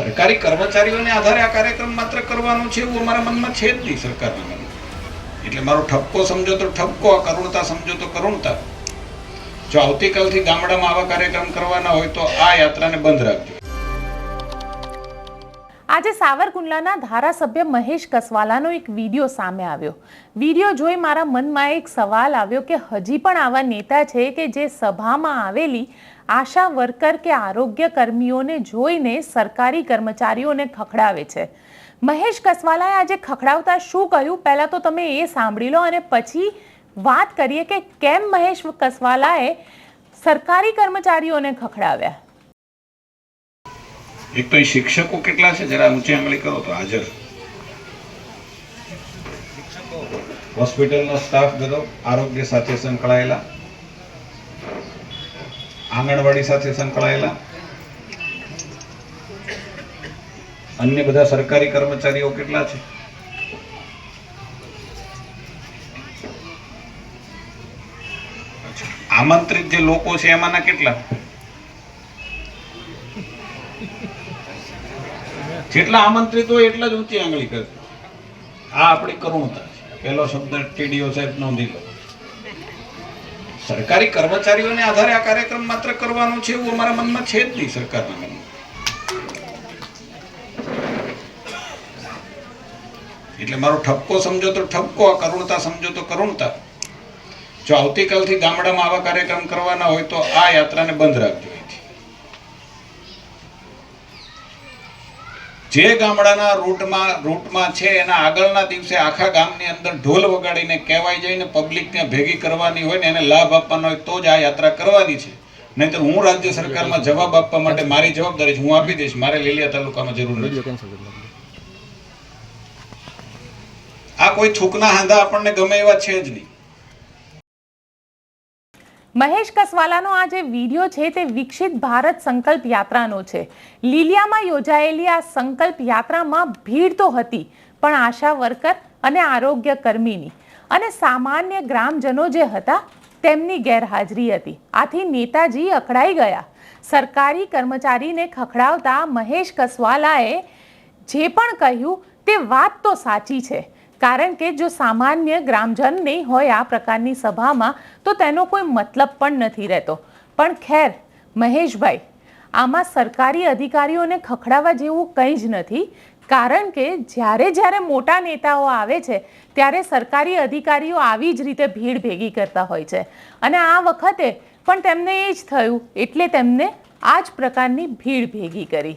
સરકારી કર્મચારીઓને આધારે આ કાર્યક્રમ માત્ર કરવાનો છે એવું અમારા મનમાં છે જ નહીં સરકારના મનમાં. એટલે મારો ઠપકો સમજો તો ઠપકો, આ કરુણતા સમજો તો કરુણતા. જો આવતીકાલથી ગામડામાં આવા કાર્યક્રમ કરવાના હોય તો આ યાત્રાને બંધ રાખજો. આજે સાવરકુંડલાના ધારાસભ્ય મહેશ કસવાલાનો એક વીડિયો સામે આવ્યો. વીડિયો જોઈ મારા મનમાં એક સવાલ આવ્યો કે હજી પણ આવા નેતા છે કે જે સભામાં આવેલી આશા વર્કર કે આરોગ્ય કર્મીઓને જોઈને સરકારી કર્મચારીઓને ખખડાવે છે. મહેશ કસવાલાએ આજે ખખડાવતા શું કહ્યું? પહેલાં તો તમે એ સાંભળી લો અને પછી વાત કરીએ કે કેમ મહેશ કસવાલાએ સરકારી કર્મચારીઓને ખખડાવ્યા? એક તો એ શિક્ષકો કેટલા છે? જરા ઊંચી આંગળી કરો તો હાજર. હોસ્પિટલનો સ્ટાફ બધો આરોગ્ય સાથે સંકળાયેલા. આંગણવાડી સાથે સંકળાયેલા. અન્ય બધા સરકારી કર્મચારીઓ કેટલા છે? આમંત્રિત જે લોકો છે, એમાંના કેટલા? જેટલા આમંત્રિત હોય એટલા જ ઊંચી આંગળી કરજો આ આપણી કરુણતા છે. પહેલો શબ્દ ટીડીઓ સાહેબ નોંધી લો. સરકારી કર્મચારીઓને આધારે આ કાર્યક્રમ માત્ર કરવાનો છે એવું અમારા મનમાં છે જ નહીં સરકારના મનમાં. એટલે મારો ઠપકો સમજો તો ઠપકો, આ કરુણતા સમજો તો કરુણતા. જો આવતીકાલથી ગામડામાં આવા કાર્યક્રમ કરવાના હોય તો આ યાત્રાને બંધ રાખજો. જે ગામડાના રૂટમાં રૂટમાં છે એના આગળના દિવસે આખા ગામની અંદર ઢોલ વગાડીને કહેવાય જઈને પબ્લિકને ભેગી કરવાની હોય ને એને લાભ આપવાનો હોય તો જ આ યાત્રા કરવાની છે. નહીંતર હું રાજ્ય સરકારમાં જવાબ આપવા માટે મારી જવાબદારી છે હું આપી દઈશ મારે લીલિયા તાલુકામાં જરૂર નથી. આ કોઈ થૂકના હાંધા આપણને ગમે એવા છે જ નહીં. મહેશ કસવાલાનો આ જે વીડિયો છે તે વિકસિત ભારત સંકલ્પ યાત્રાનો છે. લીલિયામાં યોજાયેલી આ સંકલ્પ યાત્રામાં ભીડ તો હતી, પણ આશા વર્કર અને આરોગ્ય કર્મીની અને સામાન્ય ગ્રામજનો જે હતા તેમની ગેરહાજરી હતી. આથી નેતાજી અકળાઈ ગયા. સરકારી કર્મચારીને ખખડાવતા મહેશ કસવાલાએ જે પણ કહ્યું તે વાત તો સાચી છે. કારણ કે જો સામાન્ય ગ્રામજન નહીં હોય આ પ્રકારની સભામાં, તો તેનો કોઈ મતલબ પણ નથી રહેતો. પણ ખેર, મહેશભાઈ, આમાં સરકારી અધિકારીઓને ખખડાવવા જેવું કંઈ જ નથી, કારણ કે જ્યારે જ્યારે મોટા નેતાઓ આવે છે, ત્યારે સરકારી અધિકારીઓ આવી જ રીતે ભીડ ભેગી કરતા હોય છે. અને આ વખતે પણ તેમને એ જ થયું, એટલે તેમને આ જ પ્રકારની ભીડ ભેગી કરી.